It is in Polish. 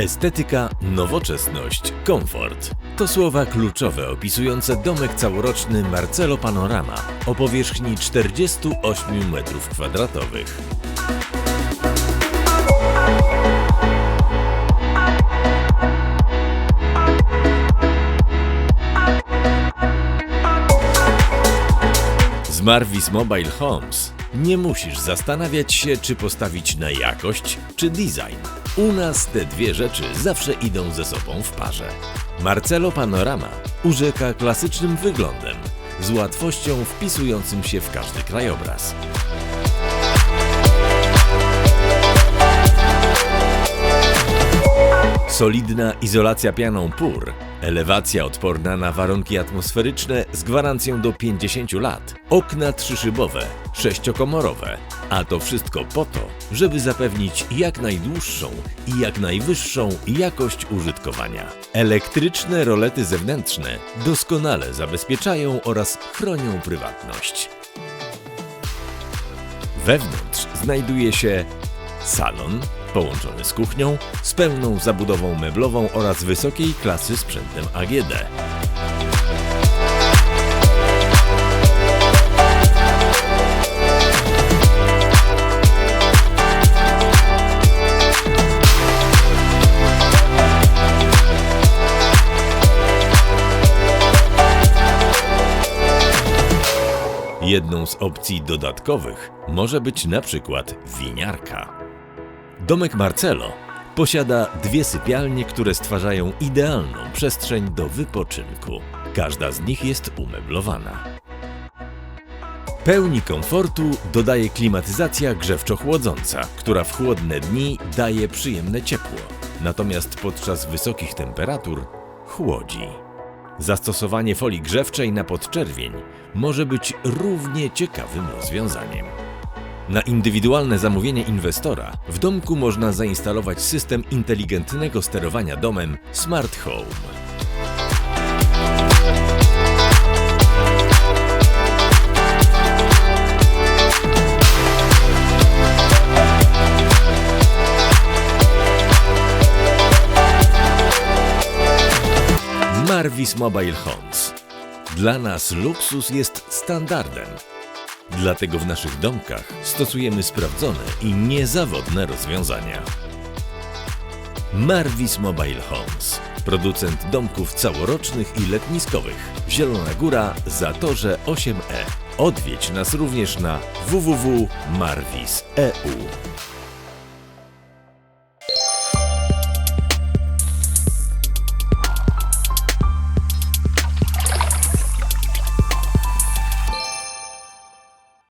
Estetyka, nowoczesność, komfort. To słowa kluczowe opisujące domek całoroczny Marcelo Panorama o powierzchni 48 m2. Z Marvis Mobile Homes nie musisz zastanawiać się, czy postawić na jakość, czy design. U nas te dwie rzeczy zawsze idą ze sobą w parze. Marcelo Panorama urzeka klasycznym wyglądem, z łatwością wpisującym się w każdy krajobraz. Solidna izolacja pianą PUR, elewacja odporna na warunki atmosferyczne z gwarancją do 50 lat, okna trzyszybowe, sześciokomorowe, a to wszystko po to, żeby zapewnić jak najdłuższą i jak najwyższą jakość użytkowania. Elektryczne rolety zewnętrzne doskonale zabezpieczają oraz chronią prywatność. Wewnątrz znajduje się salon połączony z kuchnią, z pełną zabudową meblową oraz wysokiej klasy sprzętem AGD. Jedną z opcji dodatkowych może być na przykład winiarka. Domek Marcelo posiada dwie sypialnie, które stwarzają idealną przestrzeń do wypoczynku. Każda z nich jest umeblowana. Pełni komfortu dodaje klimatyzacja grzewczo-chłodząca, która w chłodne dni daje przyjemne ciepło, natomiast podczas wysokich temperatur chłodzi. Zastosowanie folii grzewczej na podczerwień może być równie ciekawym rozwiązaniem. Na indywidualne zamówienie inwestora w domku można zainstalować system inteligentnego sterowania domem Smart Home. Marvis Mobile Homes. Dla nas luksus jest standardem. Dlatego w naszych domkach stosujemy sprawdzone i niezawodne rozwiązania. Marvis Mobile Homes. Producent domków całorocznych i letniskowych. Zielona Góra, Zatorze 8E. Odwiedź nas również na www.marvis.eu.